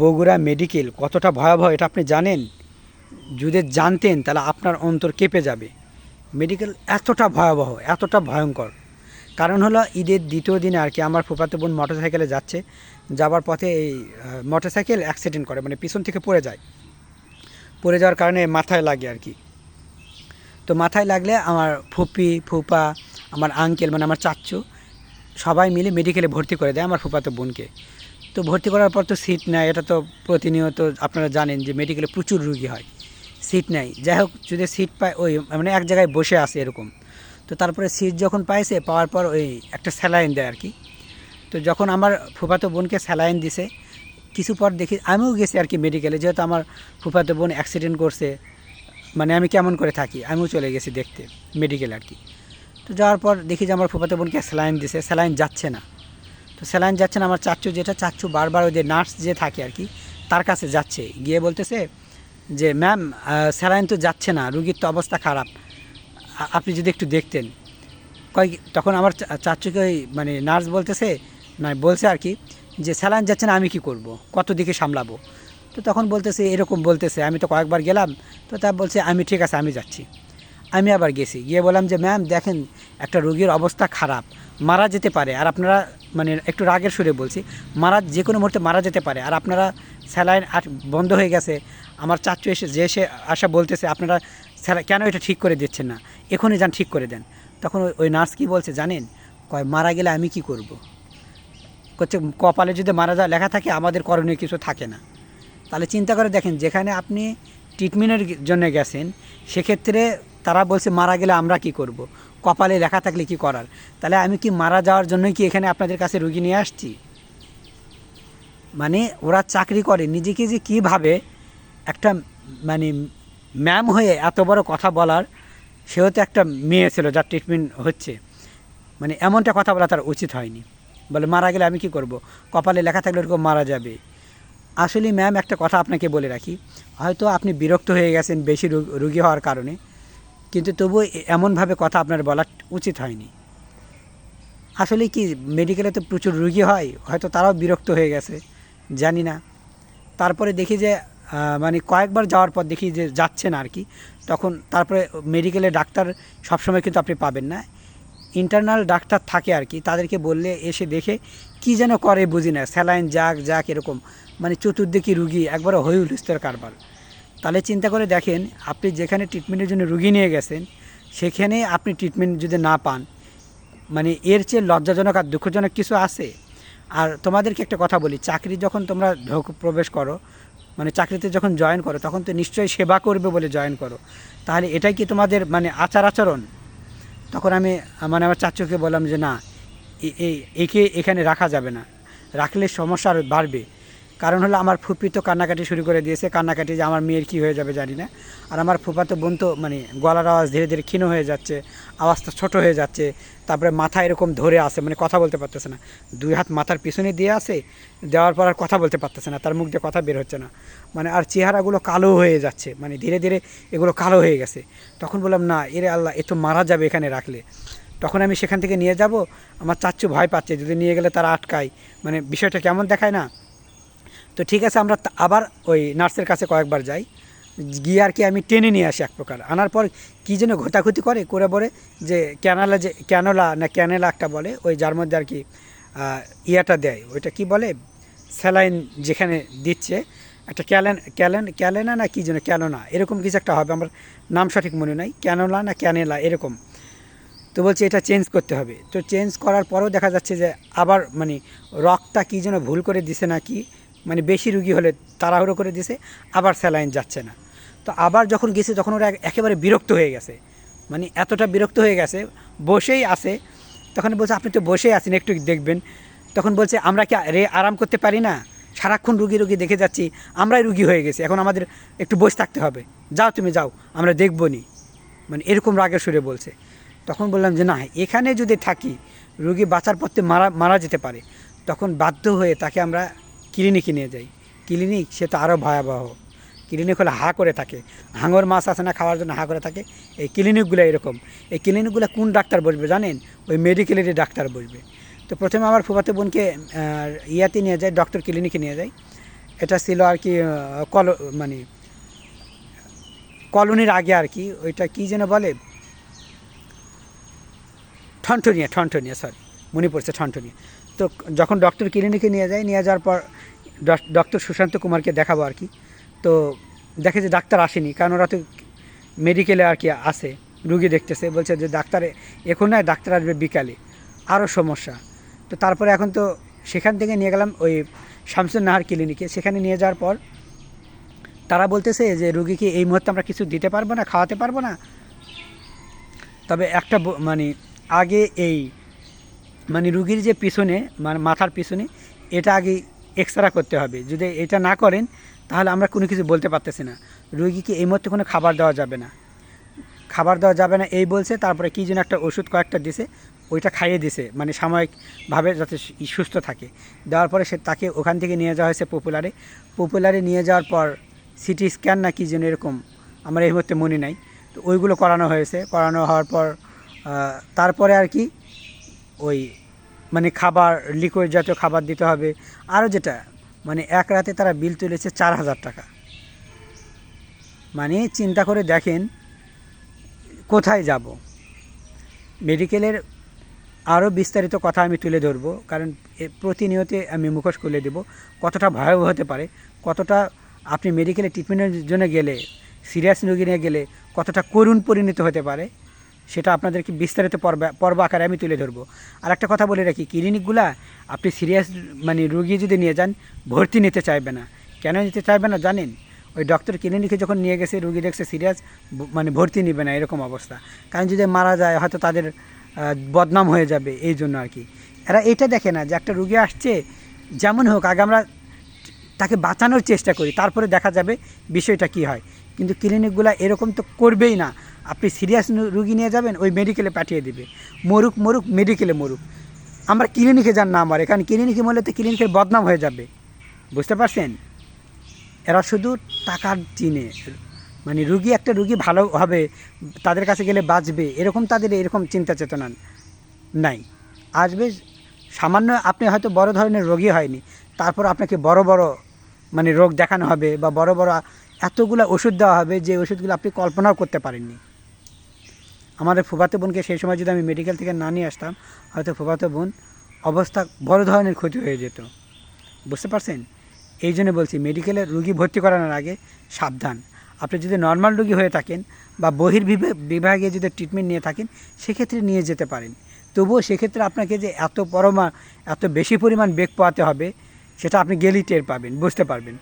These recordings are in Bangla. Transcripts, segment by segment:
বগুড়া মেডিকেল কতটা ভয়াবহ এটা আপনি জানেন? যদি জানতেন তাহলে আপনার অন্তর কেঁপে যাবে। মেডিকেল এতটা ভয়াবহ, এতটা ভয়ঙ্কর। কারণ হলো ঈদের দ্বিতীয় দিনে আর কি আমার ফুফাতো বোন মোটরসাইকেলে যাচ্ছে, যাবার পথে এই মোটরসাইকেল অ্যাক্সিডেন্ট করে মানে পিছন থেকে পড়ে যায়। পড়ে যাওয়ার কারণে মাথায় লাগে আর কি। তো মাথায় লাগলে আমার ফুপি, ফুপা, আমার আঙ্কেল মানে আমার চাচ্চু সবাই মিলে মেডিকেলে ভর্তি করে দেয় আমার ফুফাতো বোনকে। তো ভর্তি করার পর তো সিট নেয় এটা তো প্রতিনিয়ত আপনারা জানেন যে মেডিকেলে প্রচুর রুগী হয়। সিট নেয় যাই হোক, যদি সিট পায়, ওই মানে এক জায়গায় বসে আসে এরকম। তো তারপরে সিট যখন পাইছে, পাওয়ার পর ওই একটা স্যালাইন দেয় আর কি তো যখন আমার ফুফাতো বোনকে স্যালাইন দিছে, কিছু পর দেখি, আমিও গেছি আর কি মেডিকেলে যেহেতু আমার ফুফাতো বোন অ্যাক্সিডেন্ট করছে মানে আমি কেমন করে থাকি, আমিও চলে গেছি দেখতে মেডিকেল আর কি তো যাওয়ার পর দেখি যে আমার ফুফাতো বোনকে স্যালাইন দিছে স্যালাইন যাচ্ছে না। তো স্যালাইন যাচ্ছেন আমার চাচ্চু যেটা, চাচ্চু বারবার ওই যে নার্স যে থাকে আর কি, তার কাছে যাচ্ছে। গিয়ে বলতেছে যে, ম্যাম স্যালাইন তো যাচ্ছে না, রুগীর তো অবস্থা খারাপ। আপনি যদি একটু দেখতেন। কয়েক তখন আমার চাচ্চুকে ওই মানে নার্স বলতেছে না বলছে আর কি যে, স্যালাইন যাচ্ছে না, আমি কি করব? কত দিকে সামলাবো? তো তখন বলতেছে, এরকম বলতেছে, আমি তো কয়েকবার গেলাম। তো তা বলছে, আমি ঠিক আছে, আমি যাচ্ছি। আমি আবার গেছি। গিয়ে বললাম যে, ম্যাম, দেখেন, একটা রোগীর অবস্থা খারাপ, মারা যেতে পারে। আর আপনারা মানে একটু রাগের সুরে বলছি, মারা যে কোনো মুহূর্তে মারা যেতে পারে। আর আপনারা স্যালাইন আর বন্ধ হয়ে গেছে, আমার চাচ্চু এসে যে এসে আসা বলতেছে, আপনারা স্যালা, কেন এটা ঠিক করে দিচ্ছেন না? এখনই যান ঠিক করে দেন। তখন ওই- নার্স কি বলছে জানেন? কয়, মারা গেলে আমি কি করব। করছে কপালে যদি মারা যায় লেখা থাকে, আমাদের করণীয় কিছু থাকে না। তাহলে চিন্তা করে দেখেন, যেখানে আপনি ট্রিটমেন্টের জন্য গেছেন, সেক্ষেত্রে তারা বলছে, মারা গেলে আমরা কি করব। কপালে লেখা থাকলে কি করার? তাহলে আমি কি মারা যাওয়ার জন্যই কি এখানে আপনাদের কাছে রুগী নিয়ে আসছি? মানে ওরা চাকরি করে, নিজেকে যে কীভাবে একটা মানে ম্যাম হয়ে এত বড় কথা বলার, সেও তো একটা মেয়ে ছিল যার ট্রিটমেন্ট হচ্ছে। মানে এমনটা কথা বলা তার উচিত হয়নি। বলে মারা গেলে আমি কি করব? কপালে লেখা থাকলে ওরকম মারা যাবে। আসলে ম্যাম একটা কথা আপনাকে বলে রাখি। হয়তো আপনি বিরক্ত হয়ে গেছেন বেশি রুগী হওয়ার কারণে। কিন্তু তবু এমনভাবে কথা আপনার বলা উচিত হয়নি। আসলে কি মেডিকেলে তো প্রচুর রুগী হয়, হয়তো তারাও বিরক্ত হয়ে গেছে, জানি না। তারপরে দেখি যে মানে কয়েকবার যাওয়ার পর দেখি যে যাচ্ছে না আর কি, তখন তারপরে মেডিকেলে ডাক্তার সবসময় কিন্তু আপনি পাবেন না। ইন্টারনাল ডাক্তার থাকে আর কি, তাদেরকে বললে এসে দেখে কি যেন করে বুঝি না, স্যালাইন যাক যাক এরকম মানে চতুর্দিকে রুগী, একবারে হই হুলস্থের কারবার। তাহলে চিন্তা করে দেখেন, আপনি যেখানে ট্রিটমেন্টের জন্য রুগী নিয়ে গেছেন, সেখানে আপনি ট্রিটমেন্ট যদি না পান মানে এর চেয়ে লজ্জাজনক আর দুঃখজনক কিছু আছে? আর তোমাদেরকে একটা কথা বলি, চাকরি যখন তোমরা প্রবেশ করো মানে চাকরিতে যখন জয়েন করো, তখন তো নিশ্চয়ই সেবা করবে বলে জয়েন করো। তাহলে এটাই কি তোমাদের মানে আচার আচরণ? তখন আমি মানে আমার চাচুকে বললাম যে না একে এখানে রাখা যাবে না। রাখলে সমস্যা আরও বাড়বে। কারণ হলো আমার ফুপি তো কান্নাকাটি শুরু করে দিয়েছে। কান্নাকাটি যে আমার মেয়ের কী হয়ে যাবে জানি না। আর আমার ফুপাতো বোন তো মানে গলার আওয়াজ ধীরে ধীরে ক্ষীণ হয়ে যাচ্ছে আওয়াজটা ছোট হয়ে যাচ্ছে, তারপরে মাথা এরকম ধরে আসে মানে কথা বলতে পারতেছে না। দুই হাত মাথার পিছনে দিয়ে আসে দেওয়ার পর আর কথা বলতে পারতেছে না, তার মুখ দিয়ে কথা বের হচ্ছে না। মানে আর চেহারাগুলো কালো হয়ে যাচ্ছে মানে ধীরে ধীরে এগুলো কালো হয়ে গেছে। তখন বললাম, না, এরে আল্লাহ, এ তো মারা যাবে এখানে রাখলে। তখন আমি সেখান থেকে নিয়ে যাব, আমার চাচ্চু ভয় পাচ্ছে, যদি নিয়ে গেলে তারা আটকায়। মানে বিষয়টা কেমন দেখায় না তো ঠিক আছে, আমরা আবার ওই নার্সের কাছে কয়েকবার যাই। গিয়ে আর কি আমি টেনে নিয়ে আসি এক প্রকার। আনার পর কী যেন ঘোটাঘুটি করে করে বলে যে ক্যানালা যে, ক্যানোলা না ক্যানেলা একটা বলে, ওই যার মধ্যে আর কি ইয়াটা দেয়। ওইটা কি বলে? স্যালাইন যেখানে দিচ্ছে, একটা ক্যালেন ক্যালেন, ক্যালেনা না কি যেন, ক্যানোনা, এরকম কিছু একটা হবে। আমার নাম সঠিক মনে নাই। ক্যানোলা না ক্যানেলা, এরকম। তো বলছে এটা চেঞ্জ করতে হবে। তো চেঞ্জ করার পরেও দেখা যাচ্ছে যে আবার মানে রকটা কী যেন ভুল করে দিছে না কি মানে বেশি রুগী হলে তাড়াহুড়ো করে দিছে, আবার স্যালাইন যাচ্ছে না। তো আবার যখন গেছে, তখন ওরা একেবারে বিরক্ত হয়ে গেছে। মানে এতটা বিরক্ত হয়ে গেছে, বসেই আছে। তখন বলছে, আপনি তো বসেই আছেন, একটু দেখবেন। তখন বলছে, আমরা কি রে আরাম করতে পারি না? সারাক্ষণ রুগী রুগী দেখে যাচ্ছি, আমরাই রুগী হয়ে গেছি। এখন আমাদের একটু বসে থাকতে হবে। যাও তুমি, যাও, আমরা দেখব নি মানে এরকম রাগের সুরে বলছে। তখন বললাম যে, না, এখানে যদি থাকি, রুগী বাঁচার পথে মারা মারা যেতে পারে। তখন বাধ্য হয়ে তাকে আমরা ক্লিনিকে নিয়ে যাই। ক্লিনিক, সে তো আরও ভয়াবহ। ক্লিনিক হলে হা করে থাকে। হাঙর মাছ আছে না খাওয়ার জন্য হা করে থাকে। এই ক্লিনিকগুলো এরকম। এই ক্লিনিকগুলো কোন ডাক্তার বসবে জানেন? ওই মেডিকেলেরই ডাক্তার বসবে। তো প্রথমে আমার ফুফাতো বোনকে ইয়াতে নিয়ে যায় ডক্টর ক্লিনিকে নিয়ে যায় এটা ছিল আর কি কল মানে কলোনির আগে আর কি, ওইটা কি যেন বলে? ঠনঠনিয়া ঠনঠনিয়া সরি মনে পড়ছে ঠনঠনিয়া। তো যখন ডক্টর ক্লিনিকে নিয়ে যায়, নিয়ে যাওয়ার পর ডক- ডক্টর সুশান্ত কুমারকে দেখাবো আর কি। তো দেখে যে ডাক্তার আসেনি, কারণ ওরা তো মেডিকেলে আর কি আসে রুগী দেখতেছে, বলছে যে ডাক্তার এখন নয়, ডাক্তার আসবে বিকালে আরও সমস্যা। তো তারপরে এখন তো সেখান থেকে নিয়ে গেলাম ওই শামসুন নাহার ক্লিনিকে সেখানে নিয়ে যাওয়ার পর তারা বলতেছে যে রুগীকে এই মুহূর্তে আমরা কিছু দিতে পারব না, খাওয়াতে পারব না। তবে একটা মানে আগে এই মানে রুগীর যে পিছনে মানে মাথার পিছনে, এটা আগে এক্সরা করতে হবে। যদি এটা না করেন, তাহলে আমরা কোনো কিছু বলতে পারতেছি না। রুগীকে এই মুহূর্তে কোনো খাবার দেওয়া যাবে না। খাবার দেওয়া যাবে না, এই বলছে, তারপরে কী যেন একটা ওষুধ কয়েকটা দিছে, ওইটা খাইয়ে দিছে মানে সাময়িকভাবে যাতে সুস্থ থাকে। দেওয়ার পরে সে তাকে ওখান থেকে নিয়ে যাওয়া হয়েছে পপুলারে পপুলারে নিয়ে যাওয়ার পর সিটি স্ক্যান না কি যেন এরকম, আমার এই মুহূর্তে মনে নাই। তো ওইগুলো করানো হয়েছে। করানো হওয়ার পর তারপরে আর কি ওই মানে খাবার লিকুইড জাতীয় খাবার দিতে হবে। আরও যেটা মানে এক রাতে তারা বিল তুলেছে চার হাজার টাকা। মানে চিন্তা করে দেখেন, কোথায় যাব। মেডিকেলের আরও বিস্তারিত কথা আমি তুলে ধরবো, কারণ প্রতিনিয়ত আমি মুখোশ খুলে দেব, কতটা ভয়াবহ হতে পারে, কতটা আপনি মেডিকেলে ট্রিটমেন্টের জন্য গেলে সিরিয়াস রোগী নিয়ে গেলে কতটা করুণ পরিণত হতে পারে। সেটা আপনাদেরকে বিস্তারিত পর্ব পর্ব আকারে আমি তুলে ধরবো। আর একটা কথা বলে রাখি, ক্লিনিকগুলা আপনি সিরিয়াস মানে রুগী যদি নিয়ে যান, ভর্তি নিতে চাইবে না। কেন নিতে চাইবে না জানেন? ওই ডক্টর ক্লিনিকে যখন নিয়ে গেছে, রুগী দেখছে সিরিয়াস মানে ভর্তি নিবে না, এরকম অবস্থা। কারণ যদি মারা যায়, হয়তো তাদের বদনাম হয়ে যাবে, এই জন্য আর কি। এরা এটা দেখে না যে একটা রুগী আসছে, যেমন হোক, আগে আমরা তাকে বাঁচানোর চেষ্টা করি, তারপরে দেখা যাবে বিষয়টা কি হয়। কিন্তু ক্লিনিকগুলো এরকম তো করবেই না। আপনি সিরিয়াস রুগী নিয়ে যাবেন, ওই মেডিকেলে পাঠিয়ে দিবে। মরুক মরুক মেডিকেলে মরুক। আমরা ক্লিনিকে যান না আমার, এখানে ক্লিনিকে মরলে তো ক্লিনিকের বদনাম হয়ে যাবে। বুঝতে পারছেন? এরা শুধু টাকার চিনে মানে রুগী একটা রুগী ভালো হবে, তাদের কাছে গেলে বাঁচবে, এরকম তাদের এরকম চিন্তা চেতনা নাই। আসবে, সামান্য আপনি হয়তো বড় ধরনের রোগী হয়নি, তারপর আপনাকে বড় বড় মানে রোগ দেখানো হবে বা বড় বড় এতগুলো ওষুধ দেওয়া হবে যে ওষুধগুলো আপনি কল্পনাও করতে পারেননি। আমাদের ফুফাতো বোনকে সেই সময় যদি আমি মেডিকেল থেকে না নিয়ে আসতাম, হয়তো ফুফাতো বোন অবস্থা বড় ধরনের ক্ষতি হয়ে যেত। বুঝতে পারছেন? এই জন্য বলছি মেডিকেলে রুগী ভর্তি করানোর আগে সাবধান। আপনি যদি নর্মাল রুগী হয়ে থাকেন বা বহির বিভাগে যদি ট্রিটমেন্ট নিয়ে থাকেন, সেক্ষেত্রে নিয়ে যেতে পারেন। তবুও সেক্ষেত্রে আপনাকে যে এত পরমা এত বেশি পরিমাণ বেগ পাওয়াতে হবে, সেটা আপনি গেলেই টের পাবেন, বুঝতে পারবেন।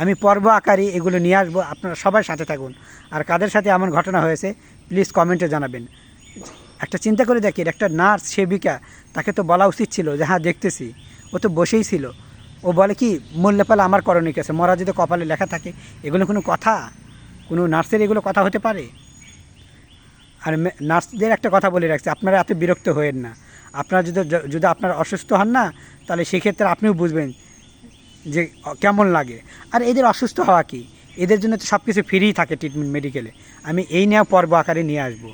আমি পর্ব আকারে এগুলো নিয়ে আসব। আপনারা সবাই সাথে থাকুন। আর কাদের সাথে এমন ঘটনা হয়েছে প্লিজ কমেন্টে জানাবেন। একটা চিন্তা করে দেখি একটা নার্স সেবিকা, তাকে তো বলা উচিত ছিল যে হ্যাঁ দেখতেছি। ও তো বসেই ছিল। ও বলে কি মরলে পালে আমার করণিক আছে? মরা যদি কপালে লেখা থাকে, এগুলো কোনো কথা? কোনো নার্সের এগুলো কথা হতে পারে? আর নার্সদের একটা কথা বলে রাখছি, আপনারা এত বিরক্ত হয়েন না। আপনারা যদি যদি আপনারা অসুস্থ হন না, তাহলে সেক্ষেত্রে আপনিও বুঝবেন যে কেমন লাগে? আর এদের অসুস্থ হওয়া কি? এদের জন্য তো সব কিছু ফ্রিই থাকে ট্রিটমেন্ট মেডিকেলে আমি এই নিয়ে পর্ব আকারে নিয়ে আসব।